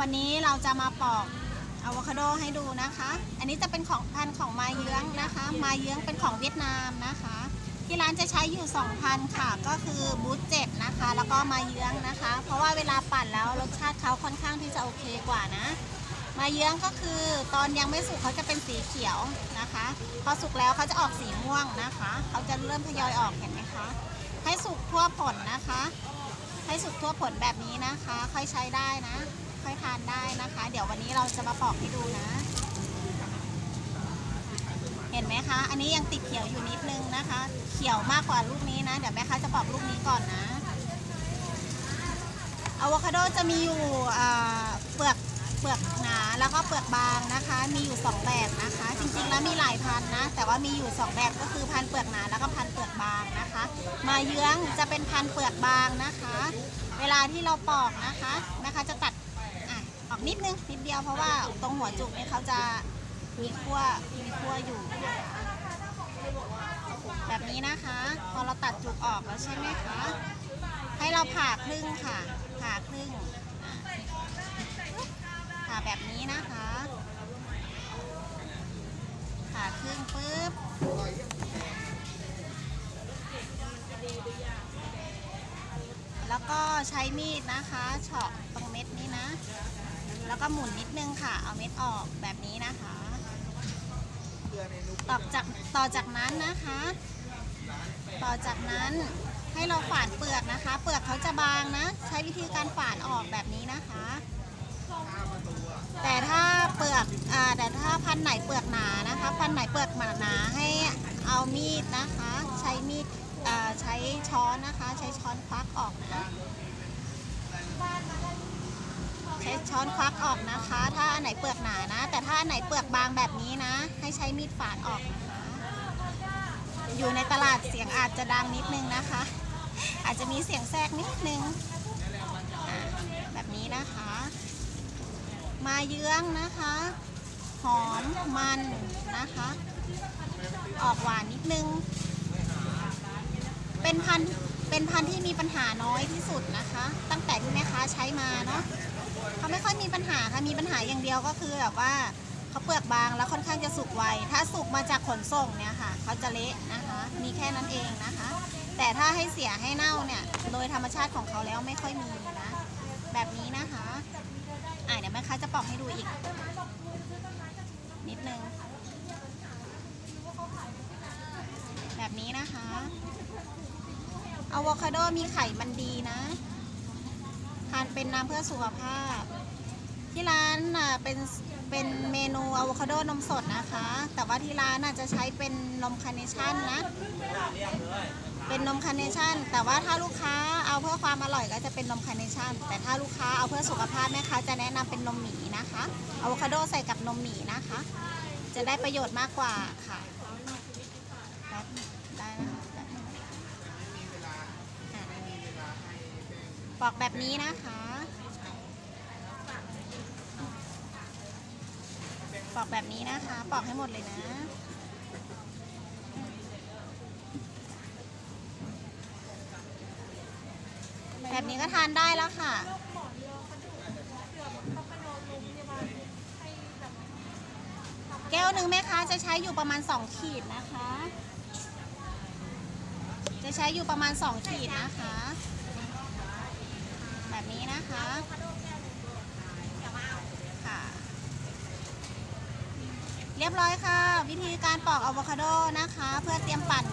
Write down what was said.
วันนี้เราจะมาปอกอะโวคาโดให้ดูนะคะ อันนี้จะเป็นของพันธุ์ของมาเยื้องนะคะ มาเยื้องเป็นของเวียดนามนะคะ ที่ร้านจะใช้อยู่ 2,000 ค่ะ ก็คือบูธเจ็ดนะคะ แล้วก็มาเยื้องนะคะ เพราะว่าเวลาปั่นแล้วรสชาติเขาค่อนข้างที่จะโอเคกว่านะ มาเยื้องก็คือตอนยังไม่สุกเขาจะเป็นสีเขียวนะคะ พอสุกแล้วเขาจะออกสีม่วงนะคะ เขาจะเริ่มทยอยออกเห็นไหมคะ ให้สุกทั่วผลนะคะ ให้สุกทั่วผลแบบนี้นะคะ ค่อยใช้ได้นะ ค่อยทานได้นะคะ เดี๋ยววันนี้เราจะมาปอกให้ดูนะ เห็นไหมคะ อันนี้ยังติดเขียวอยู่นิดนึงนะคะ เขียวมากกว่าลูกนี้นะ เดี๋ยวแม่ค้าจะปอกลูกนี้ก่อนนะอะโวคาโดจะมีอยู่เปลือกเปลือกหนาแล้วก็เปลือกบางนะคะ มีอยู่ 2 แบบนะคะ จริงๆแล้วมีหลายพันนะ แต่ว่ามีอยู่ 2 แบบก็คือพันเปลือกหนาแล้วก็พันเปลือกบางนะคะ มาเยื้องจะเป็นพันเปลือกบางนะคะ เวลาที่เราปอกนะคะนะคะจะตัด ออกนิดนึงนิดเดียวเพราะว่าตรงหัวจุกเนี่ยเขาจะมีขั้วมีขั้วอยู่ แบบนี้นะคะ พอเราตัดจุกออกแล้วใช่ไหมคะ ให้เราผ่าครึ่งค่ะ ผ่าครึ่งผ่าแบบนี้นะคะ ผ่าครึ่งปุ๊บแล้วก็ใช้มีดนะคะเฉาะตรงเม็ดนี้นะ แล้วก็หมุนนิดนึงค่ะ เอาเม็ดออกแบบนี้นะคะ ต่อจากต่อจากนั้นนะคะ ต่อจากนั้นให้เราฝานเปลือกนะคะ เปลือกเขาจะบางนะ ใช้วิธีการฝานออกแบบนี้นะคะ แต่ถ้าเปลือกอ่าแต่ถ้าพันไหนเปลือกหนานะคะ พันไหนเปลือกหนาให้เอามีดนะคะ ใช้มีดอ่าใช้ช้อนนะคะ ใช้ช้อนควักออกนะ ช้ช้อนควักออกนะคะ ถ้าอันไหนเปลือกหนานะ แต่ถ้าอันไหนเปลือกบางแบบนี้นะ ให้ใช้มีดฝานออกนะคะ อยู่ในตลาดเสียงอาจจะดังนิดนึงนะคะ อาจจะมีเสียงแทรกนิดนึงแบบนี้นะคะ มาเยื้องนะคะ หอมมันนะคะ ออกหวานนิดนึง เป็นพันเป็นพันธุ์ที่มีปัญหาน้อยที่สุดนะคะ ตั้งแต่ที่แม่ค้าใช้มาเนาะ ค่อยมีปัญหาค่ะ มีปัญหาอย่างเดียวก็คือแบบว่าเขาเปลือกบางแล้วค่อนข้างจะสุกไว ถ้าสุกมาจากขนส่งเนี่ยค่ะเขาจะเละนะคะ มีแค่นั้นเองนะคะ แต่ถ้าให้เสียให้เน่าเนี่ย โดยธรรมชาติของเขาแล้วไม่ค่อยมีนะ แบบนี้นะคะอะเดี๋ยวแม่ค้าจะปอกให้ดูอีก นิดนึง แบบนี้นะคะอะโวคาโดมีไขมันดีนะ ทานเป็นน้ำเพื่อสุขภาพ ที่ร้านน่ะเป็นเป็นเมนูอะโวคาโดนมสดนะคะ แต่ว่าที่ร้านน่ะจะใช้เป็นนมคาร์เนชั่นนะ เป็นนมคาร์เนชั่น แต่ว่าถ้าลูกค้าเอาเพื่อความอร่อยก็จะเป็นนมคาร์เนชั่น แต่ถ้าลูกค้าเอาเพื่อสุขภาพแม่ค้าจะแนะนำเป็นนมหมีนะคะอะโวคาโดใส่กับนมหมีนะคะ จะได้ประโยชน์มากกว่าค่ะบได้นะคะปอกแบบนี้นะคะ ป อกแบบนี้นะคะ ปอกให้หมดเลยนะ แบบนี้ก็ทานได้แล้วค่ะ แก้วหนึ่งแม่ค้าจะใช้อยู่ประมาณ 2 ขีดนะคะ จะใช้อยู่ประมาณ 2 ขีดนะคะ แบบนี้นะคะค่ะ รียบร้อยค่ะ วิธีการปอกอะโวคาโดนะคะ เพื่อเตรียมปั่น